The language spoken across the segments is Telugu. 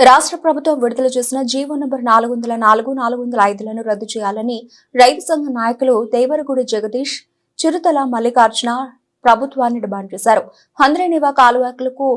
రాష్ట్ర ప్రభుత్వం విడుదల చేసిన జీవో నంబర్ నాలుగు వందల నాలుగు నాలుగు వందల ఐదులను రద్దు చేయాలని రైతు సంఘ నాయకులు దేవరగుడి జగదీష్ చిరుతల మల్లికార్జున ప్రభుత్వాన్ని డిమాండ్ చేశారు. హంద్రేనివా కాలువలకు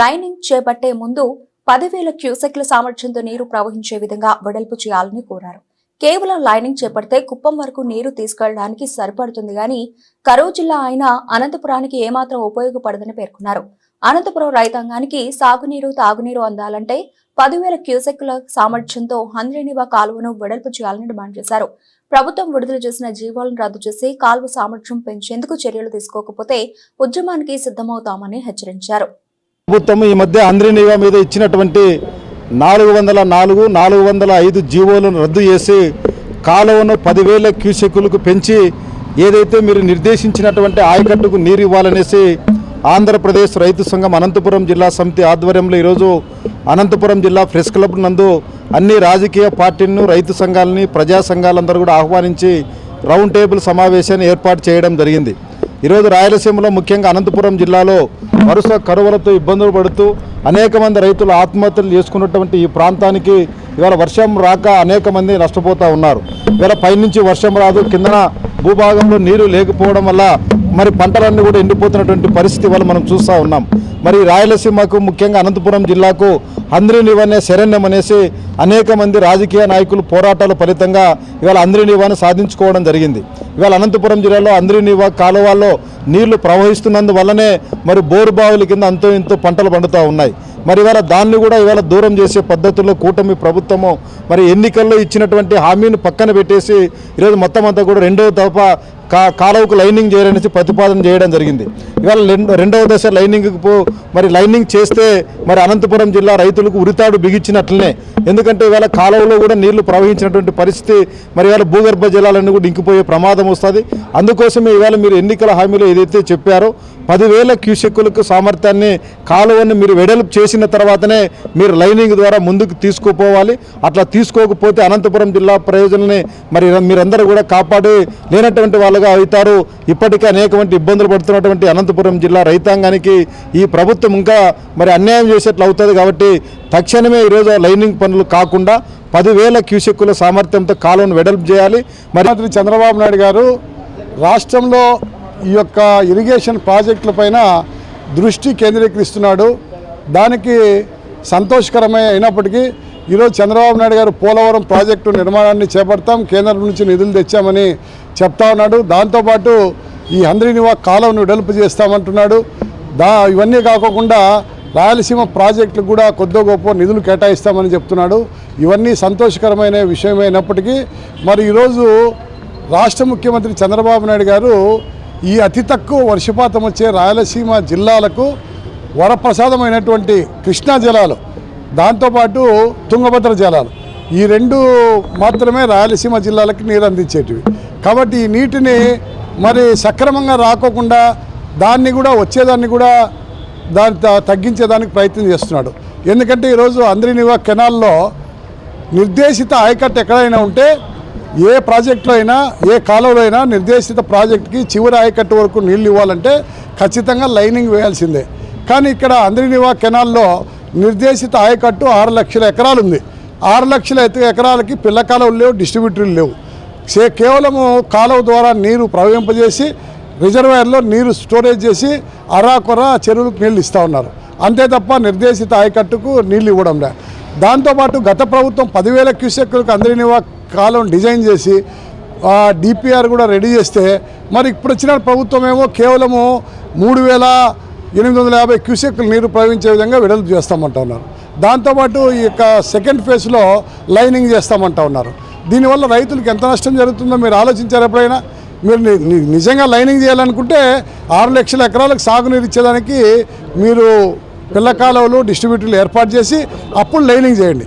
లైనింగ్ చేపట్టే ముందు పదివేల క్యూసెక్ల సామర్థ్యంతో నీరు ప్రవహించే విధంగా వెడల్పు చేయాలని కోరారు. కేవలం లైనింగ్ చేపడితే కుప్పం వరకు నీరు తీసుకెళ్ళడానికి సరిపడుతుంది గాని కరువు జిల్లా అయిన అనంతపురానికి ఏమాత్రం ఉపయోగపడదని పేర్కొన్నారు. అనంతపురం రైతాంగానికి సాగునీరు తాగునీరు అందాలంటే పదివేల క్యూసెక్కుల సామర్థ్యంతో హంద్రేనివా కాలువను వెడల్పు చేయాలని డిమాండ్ చేశారు. ప్రభుత్వం విడుదల చేసిన జీవాలను రద్దు చేసి కాలువ సామర్థ్యం పెంచేందుకు చర్యలు తీసుకోకపోతే ఉద్యమానికి సిద్ధమవుతామని హెచ్చరించారు. ప్రభుత్వం ఈ మధ్య అంద్రినివా మీద ఇచ్చినటువంటి నాలుగు వందల నాలుగు నాలుగు వందల ఐదు జీవోలను రద్దు చేసి కాలువను పదివేల క్యూసెక్కులకు పెంచి ఏదైతే మీరు నిర్దేశించినటువంటి ఆయకట్టుకు నీరు ఇవ్వాలనేసి ఆంధ్రప్రదేశ్ రైతు సంఘం అనంతపురం జిల్లా సమితి ఆధ్వర్యంలో ఈరోజు అనంతపురం జిల్లా ప్రెస్ క్లబ్ నందు అన్ని రాజకీయ పార్టీలను రైతు సంఘాలని ప్రజా సంఘాలందరూ కూడా ఆహ్వానించి రౌండ్ టేబుల్ సమావేశాన్ని ఏర్పాటు చేయడం జరిగింది. ఈరోజు రాయలసీమలో ముఖ్యంగా అనంతపురం జిల్లాలో వరుస కరువులతో ఇబ్బందులు పడుతూ అనేక మంది రైతులు ఆత్మహత్యలు చేసుకున్నటువంటి ఈ ప్రాంతానికి ఇవాళ వర్షం రాక అనేక మంది నష్టపోతూ ఉన్నారు. ఇవాళ పైనుంచి వర్షం రాదు కిందన భూభాగంలో నీరు లేకపోవడం వల్ల మరి పంటలన్నీ కూడా ఎండిపోతున్నటువంటి పరిస్థితి వల్ల మనం చూస్తూ ఉన్నాం. మరి రాయలసీమకు ముఖ్యంగా అనంతపురం జిల్లాకు అంద్రినివనే శరణ్యం అనేసి అనేక మంది రాజకీయ నాయకులు పోరాటాల ఫలితంగా ఇవాళ అంద్రినివాను సాధించుకోవడం జరిగింది. ఇవాళ అనంతపురం జిల్లాలో అంద్రినివా కాలువల్లో నీళ్ళు ప్రవహిస్తున్నందువల్లనే మరి బోరు బావుల కింద అంతో ఇంతో పంటలు పండుతూ ఉన్నాయి. మరి ఇవాళ దాన్ని కూడా ఇవాళ దూరం చేసే పద్ధతుల్లో కూటమి ప్రభుత్వము మరి ఎన్నికల్లో ఇచ్చినటువంటి హామీని పక్కన పెట్టేసి ఈరోజు మొత్తం అంతా కూడా రెండవ తప్ప కా కాలువకు లైనింగ్ చేయాలనేసి ప్రతిపాదన చేయడం జరిగింది. ఇవాళ రెండవ దశ లైనింగ్కి పో మరి లైనింగ్ చేస్తే మరి అనంతపురం జిల్లా రైతులకు ఉరితాడు బిగించినట్లనే. ఎందుకంటే ఇవాళ కాలువలో కూడా నీళ్ళు ప్రవహించినటువంటి పరిస్థితి మరి ఇవాళ భూగర్భ జలాలన్నీ కూడా ఇంకిపోయే ప్రమాదం వస్తుంది. అందుకోసమే ఇవాళ మీరు ఎన్నికల హామీలో ఏదైతే చెప్పారో పదివేల క్యూసెక్కులకు సామర్థ్యాన్ని కాలువని మీరు వెడల్పు చేసిన తర్వాతనే మీరు లైనింగ్ ద్వారా ముందుకు తీసుకుపోవాలి. అట్లా తీసుకోకపోతే అనంతపురం జిల్లా ప్రయోజనాన్ని మరి మీరందరూ కూడా కాపాడి లేనటువంటి వాళ్ళుగా అవుతారు. ఇప్పటికే అనేకమంది ఇబ్బందులు పడుతున్నటువంటి అనంతపురం జిల్లా రైతాంగానికి ఈ ప్రభుత్వం ఇంకా మరి అన్యాయం చేసేట్లు అవుతుంది కాబట్టి తక్షణమే ఈరోజు లైనింగ్ పనులు కాకుండా పదివేల క్యూసెక్కుల సామర్థ్యంతో కాలువను వెడల్పు చేయాలి. మరి చంద్రబాబు నాయుడు గారు రాష్ట్రంలో ఈ యొక్క ఇరిగేషన్ ప్రాజెక్టుల పైన దృష్టి కేంద్రీకరిస్తున్నాడు. దానికి సంతోషకరమే అయినప్పటికీ ఈరోజు చంద్రబాబు నాయుడు గారు పోలవరం ప్రాజెక్టు నిర్మాణాన్ని చేపడతాం కేంద్రం నుంచి నిధులు తెచ్చామని చెప్తా ఉన్నాడు. దాంతోపాటు ఈ హంద్రీనివా కాలువను వెడల్పు చేస్తామంటున్నాడు. దా ఇవన్నీ కాకుండా రాయలసీమ ప్రాజెక్టులకు కూడా కొద్దో గొప్ప నిధులు కేటాయిస్తామని చెప్తున్నాడు. ఇవన్నీ సంతోషకరమైన విషయమైనప్పటికీ మరి ఈరోజు రాష్ట్ర ముఖ్యమంత్రి చంద్రబాబు నాయుడు గారు ఈ అతి తక్కువ వర్షపాతం వచ్చే రాయలసీమ జిల్లాలకు వరప్రసాదమైనటువంటి కృష్ణా జలాలు దాంతోపాటు తుంగభద్ర జలాలు. ఈ రెండు మాత్రమే రాయలసీమ జిల్లాలకు నీరు అందించేటివి. కాబట్టి ఈ నీటిని మరి సక్రమంగా రాకోకుండా దాన్ని కూడా వచ్చేదాన్ని కూడా దాన్ని త- తగ్గించేదానికి ప్రయత్నం చేస్తున్నాడు. ఎందుకంటే ఈరోజు అంద్రినివా కెనాల్లో నిర్దేశిత ఆయకట్టు ఎక్కడైనా ఉంటే ఏ ప్రాజెక్టులో అయినా ఏ కాలువలో అయినా నిర్దేశిత ప్రాజెక్టుకి చివరి ఆయకట్టు వరకు నీళ్ళు ఇవ్వాలంటే ఖచ్చితంగా లైనింగ్ వేయాల్సిందే. కానీ ఇక్కడ అంద్రినివా కెనాల్లో నిర్దేశిత ఆయకట్టు ఆరు లక్షల ఎకరాలు ఉంది. ఆరు లక్షల ఎకరాలకి పిల్ల కాలువలు లేవు డిస్ట్రిబ్యూటర్లు లేవు. సే- కేవలము కాలువ ద్వారా నీరు ప్రవహింపజేసి రిజర్వాయర్లో నీరు స్టోరేజ్ చేసి అరాకొర చెరువులకు నీళ్ళు ఇస్తూ ఉన్నారు. అంతే తప్ప నిర్దేశిత ఆయకట్టుకు నీళ్ళు ఇవ్వడం లే. దాంతోపాటు గత ప్రభుత్వం పదివేల క్యూసెక్లకు అందరినివా కాలం డిజైన్ చేసి డిపిఆర్ కూడా రెడీ చేస్తే మరి ఇప్పుడు వచ్చిన ప్రభుత్వం ఏమో కేవలము మూడు వేల ఎనిమిది వందల యాభై క్యూసెక్కులు నీరు ప్రవహించే విధంగా వెడల్పు చేస్తామంటా ఉన్నారు. దాంతోపాటు ఈ యొక్క సెకండ్ ఫేజ్లో లైనింగ్ చేస్తామంటా ఉన్నారు. దీనివల్ల రైతులకు ఎంత నష్టం జరుగుతుందో మీరు ఆలోచించారు ఎప్పుడైనా? మీరు నిజంగా లైనింగ్ చేయాలనుకుంటే ఆరు లక్షల ఎకరాలకు సాగునీరు ఇచ్చేదానికి మీరు పిల్ల కాలువలు డిస్ట్రిబ్యూటర్లు ఏర్పాటు చేసి అప్పుడు లైనింగ్ చేయండి.